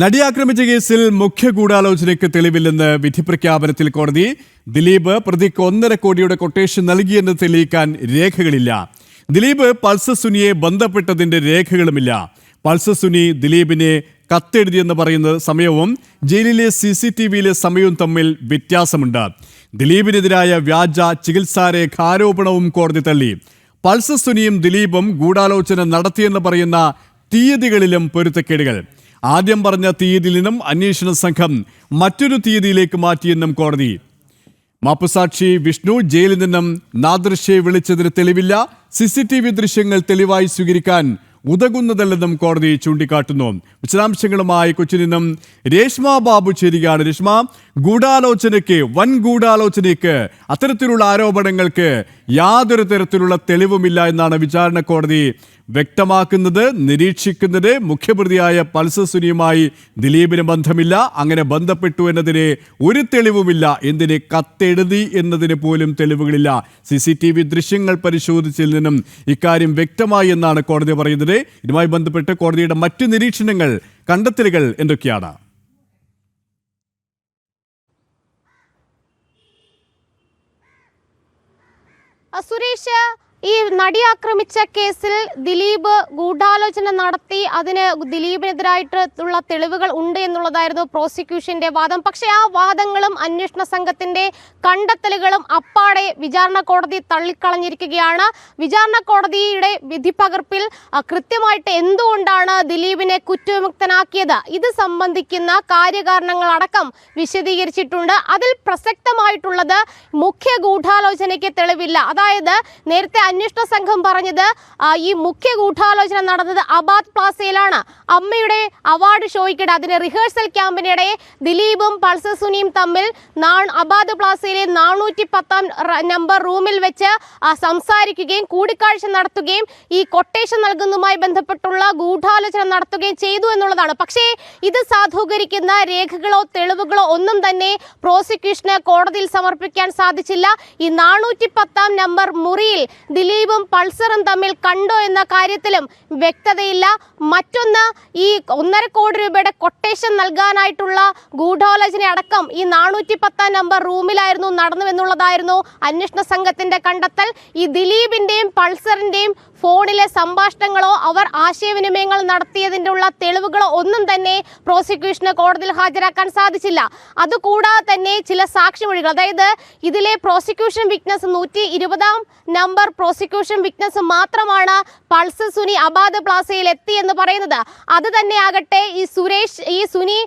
നടിയാക്രമിച്ച കേസിൽ മുഖ്യ ഗൂഢാലോചനയ്ക്ക് തെളിവില്ലെന്ന് വിധി പ്രഖ്യാപനത്തിൽ കോടതി. ദിലീപ് പ്രതിക്ക് ഒന്നര കോടിയുടെ കൊട്ടേഷൻ നൽകിയെന്ന് തെളിയിക്കാൻ രേഖകളില്ല. ദിലീപ് പൾസ സുനിയെ ബന്ധപ്പെട്ടതിന്റെ രേഖകളുമില്ല. പൾസ സുനി ദിലീപിനെ കത്തെഴുതിയെന്ന് പറയുന്ന സമയവും ജയിലിലെ സി സി ടി വിയിലെ സമയവും തമ്മിൽ വ്യത്യാസമുണ്ട്. ദിലീപിനെതിരായ വ്യാജ ചികിത്സാരേഖ ആരോപണവും കോടതി തള്ളി. പൾസ സുനിയും ദിലീപും ഗൂഢാലോചന നടത്തിയെന്ന് പറയുന്ന തീയതികളിലും പൊരുത്തക്കേടുകൾ. ആദ്യം പറഞ്ഞ തീയതിയിൽ നിന്നും അന്വേഷണ സംഘം മറ്റൊരു തീയതിയിലേക്ക് മാറ്റിയെന്നും കോടതി. മാപ്പുസാക്ഷി വിഷ്ണു ജയിലിൽ നിന്നും നാദൃശ്യെ വിളിച്ചതിന് തെളിവില്ല. സി സി ടി വി ദൃശ്യങ്ങൾ തെളിവായി സ്വീകരിക്കാൻ ഉതകുന്നതല്ലെന്നും കോടതി ചൂണ്ടിക്കാട്ടുന്നു. വിശദാംശങ്ങളുമായി കൊച്ചി നിന്നും രേഷ്മ ബാബു ചേരുകയാണ്. രേഷ്മ ഗൂഢാലോചനയ്ക്ക് വൻ ഗൂഢാലോചനയ്ക്ക് അത്തരത്തിലുള്ള ആരോപണങ്ങൾക്ക് യാതൊരു തരത്തിലുള്ള തെളിവുമില്ല എന്നാണ് വിചാരണ കോടതി വ്യക്തമാക്കുന്നത് നിരീക്ഷിക്കുന്നത് മുഖ്യപ്രതിയായ പൾസ് സുനിയുമായി ദിലീപിന് ബന്ധമില്ല. അങ്ങനെ ബന്ധപ്പെട്ടു എന്നതിന് ഒരു തെളിവുമില്ല. എന്തിന് കത്തെഴുതി എന്നതിന് പോലും തെളിവുകളില്ല. സി സി ടി വി ദൃശ്യങ്ങൾ പരിശോധിച്ചതിൽ നിന്നും ഇക്കാര്യം വ്യക്തമായി എന്നാണ് കോടതി പറയുന്നത്. ഇതുമായി ബന്ധപ്പെട്ട് കോടതിയുടെ മറ്റു നിരീക്ഷണങ്ങൾ കണ്ടെത്തലുകൾ എന്തൊക്കെയാണ്? സുരേഷ് ഈ നടി ആക്രമിച്ച കേസിൽ ദിലീപ് ഗൂഢാലോചന നടത്തി. അതിന് ദിലീപിനെതിരായിട്ടുള്ള തെളിവുകൾ ഉണ്ട് എന്നുള്ളതായിരുന്നു പ്രോസിക്യൂഷന്റെ വാദം. പക്ഷെ ആ വാദങ്ങളും അന്വേഷണ സംഘത്തിന്റെ കണ്ടെത്തലുകളും അപ്പാടെ വിചാരണ കോടതി തള്ളിക്കളഞ്ഞിരിക്കുകയാണ്. വിചാരണ കോടതിയുടെ വിധിപ്പകർപ്പിൽ പകർപ്പിൽ കൃത്യമായിട്ട് എന്തുകൊണ്ടാണ് ദിലീപിനെ കുറ്റവിമുക്തനാക്കിയത്? ഇത് സംബന്ധിക്കുന്ന കാര്യകാരണങ്ങളടക്കം വിശദീകരിച്ചിട്ടുണ്ട്. അതിൽ പ്രസക്തമായിട്ടുള്ളത് മുഖ്യ ഗൂഢാലോചനയ്ക്ക് തെളിവില്ല. അതായത് നേരത്തെ അന്വേഷണ സംഘം പറഞ്ഞത് ഈ മുഖ്യ ഗൂഢാലോചന നടന്നത് അബാദ് പ്ലാസയിലാണ്. അമ്മയുടെ അവാർഡ് ഷോയ്ക്കിടെ അതിന് റിഹേഴ്സൽ ക്യാമ്പിനിടെ ദിലീപും പൾസർ സുനിയും തമ്മിൽ അബാദ് പ്ലാസയിലെ നാനൂറ്റി പത്താം നമ്പർ റൂമിൽ വെച്ച് സംസാരിക്കുകയും കൂടിക്കാഴ്ച നടത്തുകയും ഈ കൊട്ടേഷൻ നൽകുന്നതുമായി ബന്ധപ്പെട്ടുള്ള ഗൂഢാലോചന നടത്തുകയും ചെയ്തു എന്നുള്ളതാണ്. പക്ഷേ ഇത് സാധൂകരിക്കുന്ന രേഖകളോ തെളിവുകളോ ഒന്നും തന്നെ പ്രോസിക്യൂഷന് കോടതിയിൽ സമർപ്പിക്കാൻ സാധിച്ചില്ല. ഈ നാനൂറ്റി പത്താം നമ്പർ മുറിയിൽ ദിലീപും പൾസറും തമ്മിൽ കണ്ടോ എന്ന കാര്യത്തിലും വ്യക്തതയില്ല. മറ്റൊന്ന് ഈ ഒന്നര കോടി രൂപയുടെ കൊട്ടേഷൻ നൽകാനായിട്ടുള്ള ഗൂഢാലോചന അടക്കം ഈ നാനൂറ്റി പത്താം നമ്പർ റൂമിലായിരുന്നു നടന്നുവെന്നുള്ളതായിരുന്നു അന്വേഷണ സംഘത്തിന്റെ കണ്ടെത്തൽ. ഈ ദിലീപിന്റെയും പൾസറിന്റെയും ഫോണിലെ സംഭാഷണങ്ങളോ അവർ ആശയവിനിമയങ്ങൾ നടത്തിയതിന്റെ ഉള്ള തെളിവുകളോ ഒന്നും തന്നെ പ്രോസിക്യൂഷന് കോടതിയിൽ ഹാജരാക്കാൻ സാധിച്ചില്ല. അതുകൂടാതെ തന്നെ ചില സാക്ഷിമൊഴികൾ അതായത് ഇതിലെ പ്രോസിക്യൂഷൻ വിറ്റ്നസ് നൂറ്റി ഇരുപതാം നമ്പർ പ്രോസിക്യൂഷൻ വിറ്റ്നസ് മാത്രമാണ് പൾസ് സുനി അബാദ് പ്ലാസയിൽ എത്തി എന്ന് പറയുന്നത്. അത് തന്നെയാകട്ടെ ഈ സുരേഷ് ഈ സുനി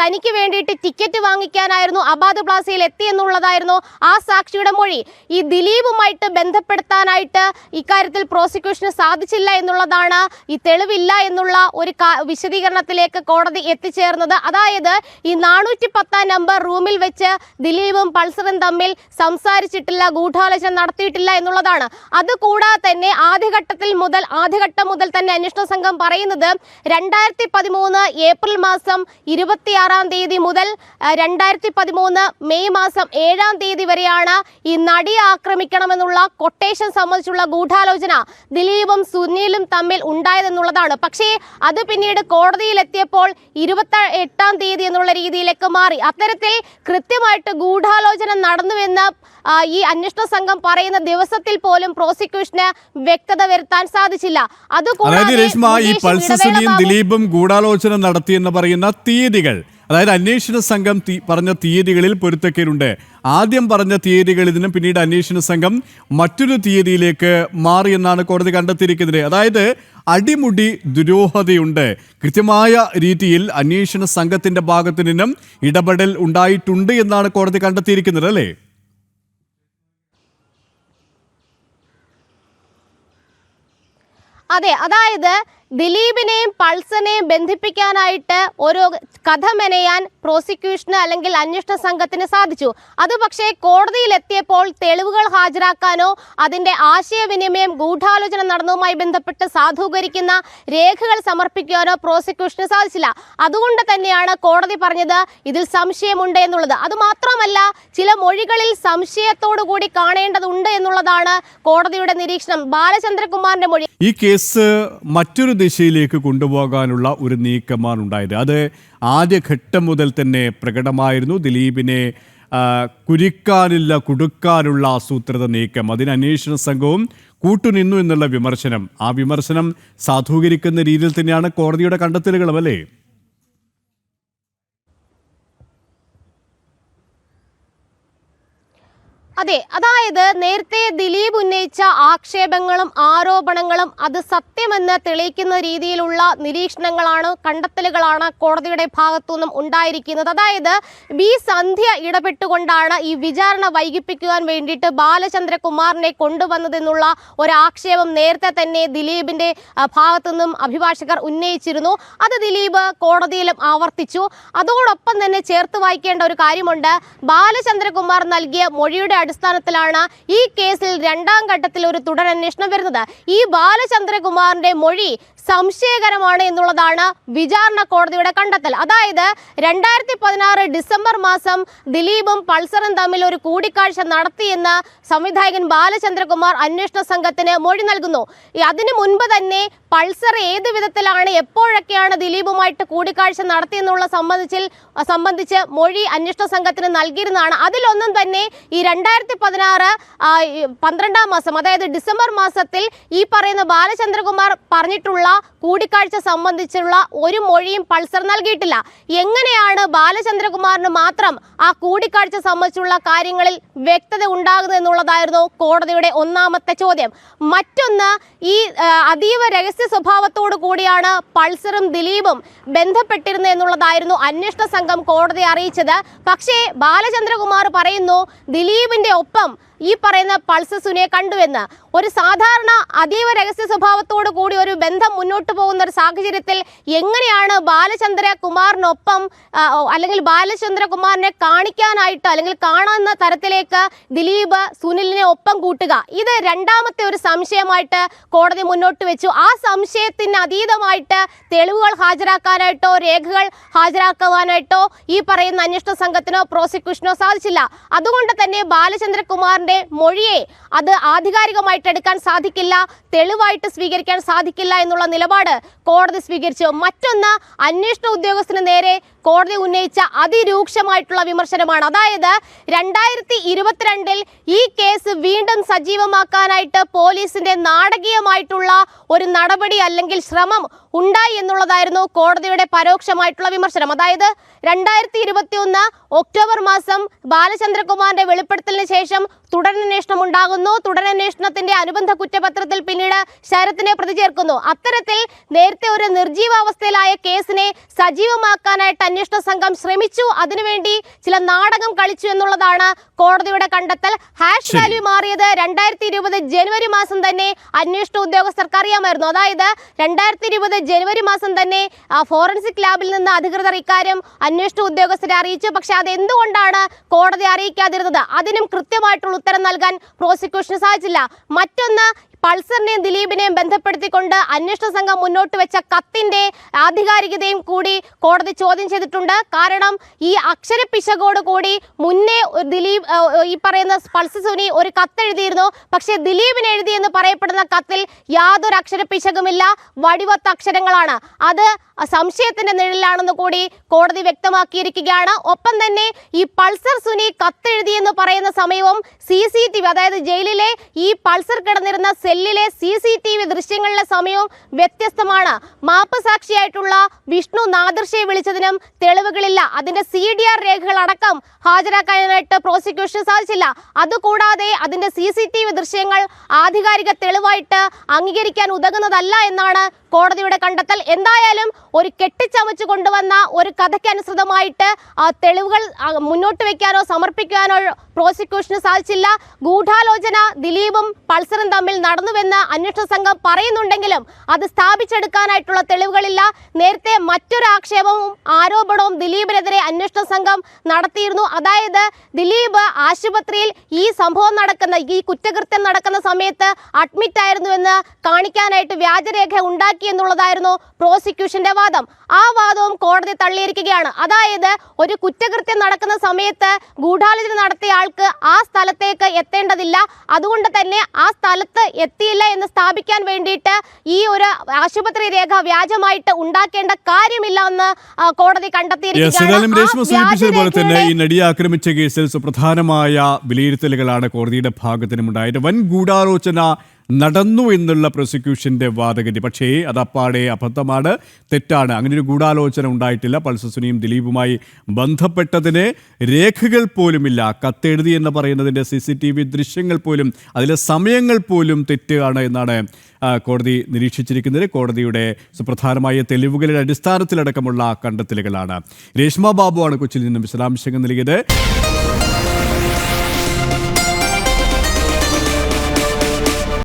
തനിക്ക് വേണ്ടിയിട്ട് ടിക്കറ്റ് വാങ്ങിക്കാനായിരുന്നു അബാദ് പ്ലാസയിൽ എത്തി എന്നുള്ളതായിരുന്നു ആ സാക്ഷിയുടെ മൊഴി. ഈ ദിലീപുമായിട്ട് ബന്ധപ്പെടുത്താനായിട്ട് ഇക്കാര്യത്തിൽ പ്രോസിക്യൂഷന് സാധിച്ചില്ല എന്നുള്ളതാണ് ഈ തെളിവില്ല എന്നുള്ള ഒരു വിശദീകരണത്തിലേക്ക് കോടതി എത്തിച്ചേർന്നത്. അതായത് ഈ നാനൂറ്റി പത്താം നമ്പർ റൂമിൽ വെച്ച് ദിലീപും പൾസറും തമ്മിൽ സംസാരിച്ചിട്ടില്ല ഗൂഢാലോചന നടത്തിയിട്ടില്ല എന്നുള്ളതാണ്. അതുകൂടാതെ തന്നെ ആദ്യഘട്ടത്തിൽ മുതൽ ആദ്യഘട്ടം മുതൽ തന്നെ അന്വേഷണ സംഘം പറയുന്നത് രണ്ടായിരത്തി പതിമൂന്ന് ഏപ്രിൽ മാസം ഇരുപത്തിയാറാം തീയതി മുതൽ രണ്ടായിരത്തി പതിമൂന്ന് മെയ് മാസം ഏഴാം തീയതി വരെയാണ് ഈ നടിയെ ആക്രമിക്കണമെന്നുള്ള കൊട്ടേഷൻ സംബന്ധിച്ചുള്ള ഗൂഢാലോചന ദിലീപും സുനിലും തമ്മിൽ ഉണ്ടായതെന്നുള്ളതാണ്. പക്ഷേ അത് പിന്നീട് കോടതിയിലെത്തിയപ്പോൾ ഇരുപത്തി എട്ടാം തീയതി എന്നുള്ള രീതിയിലേക്ക് മാറി. അത്തരത്തിൽ കൃത്യമായിട്ട് ഗൂഢാലോചന നടന്നുവെന്ന് ഈ അന്വേഷണ സംഘം പറയുന്ന ദിവസത്തിൽ പോലും പ്രോസിക്യൂഷന് വ്യക്തത വരുത്താൻ സാധിച്ചില്ല. രേഷ്മ ഈ ദിലീപും ഗൂഢാലോചന നടത്തിയെന്ന് പറയുന്ന തീയതികൾ അതായത് അന്വേഷണ സംഘം പറഞ്ഞ തീയതികളിൽ പൊരുത്തക്കേടുണ്ട്. ആദ്യം പറഞ്ഞ തീയതികളിൽ നിന്നും പിന്നീട് അന്വേഷണ സംഘം മറ്റൊരു തീയതിയിലേക്ക് മാറിയെന്നാണ് കോടതി കണ്ടെത്തിയിരിക്കുന്നത്. അതായത് അടിമുടി ദുരൂഹതയുണ്ട്. കൃത്യമായ രീതിയിൽ അന്വേഷണ സംഘത്തിന്റെ ഭാഗത്തു നിന്നും ഇടപെടൽ ഉണ്ടായിട്ടുണ്ട് എന്നാണ് കോടതി കണ്ടെത്തിയിരിക്കുന്നത് അല്ലേ? അതെ അതായത് ദിലീപിനെയും പൾസനെയും ബന്ധിപ്പിക്കാനായിട്ട് ഒരു കഥ മെനയാൻ പ്രോസിക്യൂഷന് അല്ലെങ്കിൽ അന്വേഷണ സംഘത്തിന് സാധിച്ചു. അത് പക്ഷേ കോടതിയിലെത്തിയപ്പോൾ തെളിവുകൾ ഹാജരാക്കാനോ അതിന്റെ ആശയവിനിമയം ഗൂഢാലോചന നടന്നതുമായി ബന്ധപ്പെട്ട് സാധൂകരിക്കുന്ന രേഖകൾ സമർപ്പിക്കാനോ പ്രോസിക്യൂഷന് സാധിച്ചില്ല. അതുകൊണ്ട് തന്നെയാണ് കോടതി പറഞ്ഞത് ഇതിൽ സംശയമുണ്ട് എന്നുള്ളത്. അതുമാത്രമല്ല ചില മൊഴികളിൽ സംശയത്തോടു കൂടി കാണേണ്ടതുണ്ട് എന്നുള്ളതാണ് കോടതിയുടെ നിരീക്ഷണം. ബാലചന്ദ്രകുമാറിന്റെ മൊഴി ഈ കേസ് മറ്റൊരു ദിശയിലേക്ക് കൊണ്ടുപോകാനുള്ള ഒരു നീക്കമാണ് ഉണ്ടായത്. അത് ആദ്യഘട്ടം മുതൽ തന്നെ പ്രകടമായിരുന്നു. ദിലീപിനെ കുരിക്കാനില്ല കുടുക്കാനുള്ള ആസൂത്രിത നീക്കം അതിന് അന്വേഷണ സംഘവും കൂട്ടുനിന്നു എന്നുള്ള വിമർശനം. ആ വിമർശനം സാധൂകരിക്കുന്ന രീതിയിൽ തന്നെയാണ് കോടതിയുടെ കണ്ടെത്തലുകളും അല്ലേ? അതെ അതായത് നേരത്തെ ദിലീപ് ഉന്നയിച്ച ആക്ഷേപങ്ങളും ആരോപണങ്ങളും അത് സത്യമെന്ന് തെളിയിക്കുന്ന രീതിയിലുള്ള നിരീക്ഷണങ്ങളാണ് കണ്ടെത്തലുകളാണ് കോടതിയുടെ ഭാഗത്തുനിന്നും ഉണ്ടായിരിക്കുന്നത്. അതായത് ബി സന്ധ്യ ഇടപെട്ടുകൊണ്ടാണ് ഈ വിചാരണ വൈകിപ്പിക്കുവാൻ വേണ്ടിയിട്ട് ബാലചന്ദ്രകുമാറിനെ കൊണ്ടുവന്നതെന്നുള്ള ഒരാക്ഷേപം നേരത്തെ തന്നെ ദിലീപിന്റെ ഭാഗത്തു ഭാഗത്തുനിന്നും അഭിഭാഷകർ ഉന്നയിച്ചിരുന്നു. അത് ദിലീപ് കോടതിയിലും ആവർത്തിച്ചു. അതോടൊപ്പം തന്നെ ചേർത്ത് വായിക്കേണ്ട ഒരു കാര്യമുണ്ട്. ബാലചന്ദ്രകുമാർ നൽകിയ മൊഴിയുടെ അടിസ്ഥാനത്തിലാണ് ഈ കേസിൽ രണ്ടാം ഘട്ടത്തിൽ ഒരു തുടരന്വേഷണം വരുന്നത്. ഈ ബാലചന്ദ്രകുമാറിന്റെ മൊഴി സംശയകരമാണ് എന്നുള്ളതാണ് വിചാരണ കോടതിയുടെ കണ്ടെത്തൽ. അതായത് രണ്ടായിരത്തി പതിനാറ് ഡിസംബർ മാസം ദിലീപും പൾസറും തമ്മിൽ ഒരു കൂടിക്കാഴ്ച നടത്തിയെന്ന് സംവിധായകൻ ബാലചന്ദ്രകുമാർ അന്വേഷണ സംഘത്തിന് മൊഴി നൽകുന്നു. അതിനു മുൻപ് തന്നെ പൾസർ ഏത് വിധത്തിലാണ് എപ്പോഴൊക്കെയാണ് ദിലീപുമായിട്ട് കൂടിക്കാഴ്ച നടത്തിയെന്നുള്ള സംബന്ധിച്ചിൽ സംബന്ധിച്ച് മൊഴി അന്വേഷണ സംഘത്തിന് നൽകിയിരുന്നതാണ്. അതിലൊന്നും തന്നെ ഈ രണ്ടായിരത്തി പതിനാറ് പന്ത്രണ്ടാം മാസം അതായത് ഡിസംബർ മാസത്തിൽ ഈ പറയുന്ന ബാലചന്ദ്രകുമാർ പറഞ്ഞിട്ടുള്ള കൂടിക്കാഴ്ച സംബന്ധിച്ചുള്ള ഒരു മൊഴിയും പൾസർ നൽകിയിട്ടില്ല. എങ്ങനെയാണ് ബാലചന്ദ്രകുമാറിന് മാത്രം ആ കൂടിക്കാഴ്ച സംബന്ധിച്ചുള്ള കാര്യങ്ങളിൽ വ്യക്തത ഉണ്ടാകുന്നത് എന്നുള്ളതായിരുന്നു കോടതിയുടെ ഒന്നാമത്തെ ചോദ്യം. മറ്റൊന്ന് ഈ അതീവ രഹസ്യ സ്വഭാവത്തോടു കൂടിയാണ് പൾസറും ദിലീപും ബന്ധപ്പെട്ടിരുന്നത് എന്നുള്ളതായിരുന്നു അന്വേഷണ സംഘം കോടതിയെ അറിയിച്ചത്. പക്ഷേ ബാലചന്ദ്രകുമാർ പറയുന്നു ദിലീപിന്റെ ഒപ്പം ഈ പറയുന്ന പൾസസുനെ കണ്ടുവെന്ന് ഒരു സാധാരണ അതീവ രഹസ്യ സ്വഭാവത്തോടു കൂടി ഒരു ബന്ധം മുന്നോട്ട് പോകുന്ന ഒരു സാഹചര്യത്തിൽ എങ്ങനെയാണ് ബാലചന്ദ്ര കുമാറിനൊപ്പം അല്ലെങ്കിൽ ബാലചന്ദ്ര കുമാറിനെ കാണിക്കാനായിട്ട് അല്ലെങ്കിൽ കാണുന്ന തരത്തിലേക്ക് ദിലീപ് സുനിലിനെ ഒപ്പം കൂട്ടുക? ഇത് രണ്ടാമത്തെ ഒരു സംശയമായിട്ട് കോടതി മുന്നോട്ട് വെച്ചു. ആ സംശയത്തിന് അതീതമായിട്ട് തെളിവുകൾ ഹാജരാക്കാനായിട്ടോ രേഖകൾ ഹാജരാക്കുവാനായിട്ടോ ഈ പറയുന്ന അന്വേഷണ സംഘത്തിനോ പ്രോസിക്യൂഷനോ സാധിച്ചില്ല. അതുകൊണ്ട് തന്നെ ബാലചന്ദ്രകുമാറിന്റെ മൊഴിയെ അത് ആധികാരികമായിട്ട് എടുക്കാൻ സാധിക്കില്ല തെളിവായിട്ട് സ്വീകരിക്കാൻ സാധിക്കില്ല എന്നുള്ള നിലപാട് കോടതി സ്വീകരിച്ചു. മറ്റൊന്ന് അന്വേഷണ ഉദ്യോഗസ്ഥന് നേരെ കോടതി ഉന്നയിച്ച അതിരൂക്ഷമായിട്ടുള്ള വിമർശനമാണ്. അതായത് രണ്ടായിരത്തി ഇരുപത്തിരണ്ടിൽ ഈ കേസ് വീണ്ടും സജീവമാക്കാനായിട്ട് പോലീസിന്റെ നാടകീയമായിട്ടുള്ള ഒരു നടപടി അല്ലെങ്കിൽ ശ്രമം ഉണ്ടായി എന്നുള്ളതായിരുന്നു കോടതിയുടെ പരോക്ഷമായിട്ടുള്ള വിമർശനം. അതായത് രണ്ടായിരത്തി ഇരുപത്തി ഒന്ന് ഒക്ടോബർ മാസം ബാലചന്ദ്രകുമാറിന്റെ വെളിപ്പെടുത്തലിന് ശേഷം തുടരന്വേഷണം ഉണ്ടാകുന്നു തുടരന്വേഷണത്തിന്റെ അനുബന്ധ കുറ്റപത്രത്തിൽ പിന്നീട് ശരത്തിനെ പ്രതി ചേർക്കുന്നു. അത്തരത്തിൽ നേരത്തെ ഒരു നിർജീവാവസ്ഥയിലായ കേസിനെ സജീവമാക്കാനായിട്ട് അന്വേഷണ സംഘം ശ്രമിച്ചു. അതിനുവേണ്ടി ചില നാടകം കളിച്ചു എന്നുള്ളതാണ് കോടതിയുടെ കണ്ടെത്തൽ. ഹാഷ് വാല്യൂ മാറിയത് രണ്ടായിരത്തി ഇരുപത് ജനുവരി മാസം തന്നെ അന്വേഷണ ഉദ്യോഗസ്ഥർക്ക് അറിയാമായിരുന്നു. അതായത് രണ്ടായിരത്തി ഇരുപത് ജനുവരി മാസം തന്നെ ഫോറൻസിക് ലാബിൽ നിന്ന് അധികൃതർ ഇക്കാര്യം അന്വേഷണ ഉദ്യോഗസ്ഥരെ അറിയിച്ചു. പക്ഷെ അത് എന്തുകൊണ്ടാണ് കോടതി അറിയിക്കാതിരുന്നത്? അതിനും കൃത്യമായിട്ടുള്ള ഉത്തരം നൽകാൻ പ്രോസിക്യൂഷന് സാധിച്ചില്ല. മറ്റൊന്ന് പൾസറിനെയും ദിലീപിനെയും ബന്ധപ്പെടുത്തിക്കൊണ്ട് അന്വേഷണ സംഘം മുന്നോട്ട് വെച്ച കത്തിന്റെ ആധികാരികതയും കൂടി കോടതി ചോദ്യം ചെയ്തിട്ടുണ്ട്. കാരണം ഈ അക്ഷരപ്പിശകോട് കൂടി മുന്നേ ദിലീപ് ഈ പറയുന്ന പൾസർ സുനി ഒരു കത്ത് എഴുതിയിരുന്നു പക്ഷേ ദിലീപിന് എഴുതി എന്ന് പറയപ്പെടുന്ന കത്തിൽ യാതൊരു അക്ഷരപ്പിശകുമില്ല വടിവത്ത അക്ഷരങ്ങളാണ്. അത് സംശയത്തിന്റെ നിഴലിലാണെന്ന് കൂടി കോടതി വ്യക്തമാക്കിയിരിക്കുകയാണ്. ഒപ്പം തന്നെ ഈ പൾസർ സുനി കത്തെഴുതിയെന്ന് പറയുന്ന സമയവും സി സി ടി വി അതായത് ജയിലിലെ ഈ പൾസർ കിടന്നിരുന്ന സെല്ലിലെ സി സി ടി വി ദൃശ്യങ്ങളിലെ സമയവും വ്യത്യസ്തമാണ്. മാപ്പ് സാക്ഷിയായിട്ടുള്ള വിഷ്ണു നാദർശയെ വിളിച്ചതിനും തെളിവുകളില്ല. അതിന്റെ സി ഡി ആർ രേഖകൾ അടക്കം ഹാജരാക്കാനായിട്ട് പ്രോസിക്യൂഷന് സാധിച്ചില്ല. അതുകൂടാതെ അതിന്റെ സി സി ടി വി ദൃശ്യങ്ങൾ ആധികാരിക തെളിവായിട്ട് അംഗീകരിക്കാൻ ഉതകുന്നതല്ല എന്നാണ് കോടതിയുടെ കണ്ടെത്തൽ എന്തായാലും ഒരു കെട്ടിച്ചമച്ചു കൊണ്ടുവന്ന ഒരു കഥയ്ക്കനുസൃതമായിട്ട് ആ, തെളിവുകൾ മുന്നോട്ട് വെക്കാനോ സമർപ്പിക്കാനോ പ്രോസിക്യൂഷന് സാധിച്ചില്ല. ഗൂഢാലോചന ദിലീപും പൾസറും തമ്മിൽ നടന്നുവെന്ന് അന്വേഷണ സംഘം പറയുന്നുണ്ടെങ്കിലും അത് സ്ഥാപിച്ചെടുക്കാനായിട്ടുള്ള തെളിവുകളില്ല. നേരത്തെ മറ്റൊരു ആക്ഷേപവും ആരോപണവും ദിലീപിനെതിരെ അന്വേഷണ സംഘം നടത്തിയിരുന്നു. അതായത് ദിലീപ് ആശുപത്രിയിൽ ഈ സംഭവം നടക്കുന്ന ഈ കുറ്റകൃത്യം നടക്കുന്ന സമയത്ത് അഡ്മിറ്റ് ആയിരുന്നുവെന്ന് കാണിക്കാനായിട്ട് വ്യാജരേഖ ഉണ്ടാക്കി ഉണ്ടാക്കി എന്നുള്ളതായിരുന്നു പ്രോസിക്യൂഷന്റെ വാദം. ആ വാദവും കോടതി തള്ളിയിരിക്കുകയാണ്. അതായത് ഒരു കുറ്റകൃത്യം നടക്കുന്ന സമയത്ത് ഗൂഢാലോചന നടത്തിയ ആൾക്ക് ആ സ്ഥലത്തേക്ക് എത്തേണ്ടതില്ല. അതുകൊണ്ട് തന്നെ ആ സ്ഥലത്ത് എത്തിയില്ല എന്ന് സ്ഥാപിക്കാൻ വേണ്ടിയിട്ട് ഈ ഒരു ആശുപത്രി രേഖ വ്യാജമായിട്ട് ഉണ്ടാക്കേണ്ട കാര്യമില്ല എന്ന് കോടതി കണ്ടെത്തിയിരിക്കുകയാണ്. തന്നെ ഈ നടിയെ ആക്രമിച്ച കേസിൽ സുപ്രധാനമായ വിലയിരുത്തലുകളാണ് കോടതിയുടെ ഭാഗത്തിനും ഉണ്ടായത് വൻ ഗൂഢാലോചന നടന്നു എന്നുള്ള പ്രോസിക്യൂഷന്റെ വാദഗതി. പക്ഷേ അത് അപ്പാടെ അബദ്ധമാണ് തെറ്റാണ്. അങ്ങനെ ഒരു ഗൂഢാലോചന ഉണ്ടായിട്ടില്ല. പൾസസുനിയും ദിലീപുമായി ബന്ധപ്പെട്ടതിന് രേഖകൾ പോലുമില്ല. കത്തെഴുതി എന്ന് പറയുന്നതിന്റെ സി സി ടി വി ദൃശ്യങ്ങൾ പോലും അതിലെ സമയങ്ങൾ പോലും തെറ്റുകയാണ് എന്നാണ് കോടതി നിരീക്ഷിച്ചിരിക്കുന്നത്. കോടതിയുടെ സുപ്രധാനമായ തെളിവുകളുടെ അടിസ്ഥാനത്തിലടക്കമുള്ള കണ്ടെത്തലുകളാണ്. രേഷ്മ ബാബുവാണ് കൊച്ചിയിൽ നിന്നും വിശദാംശങ്ങൾ നൽകിയത്.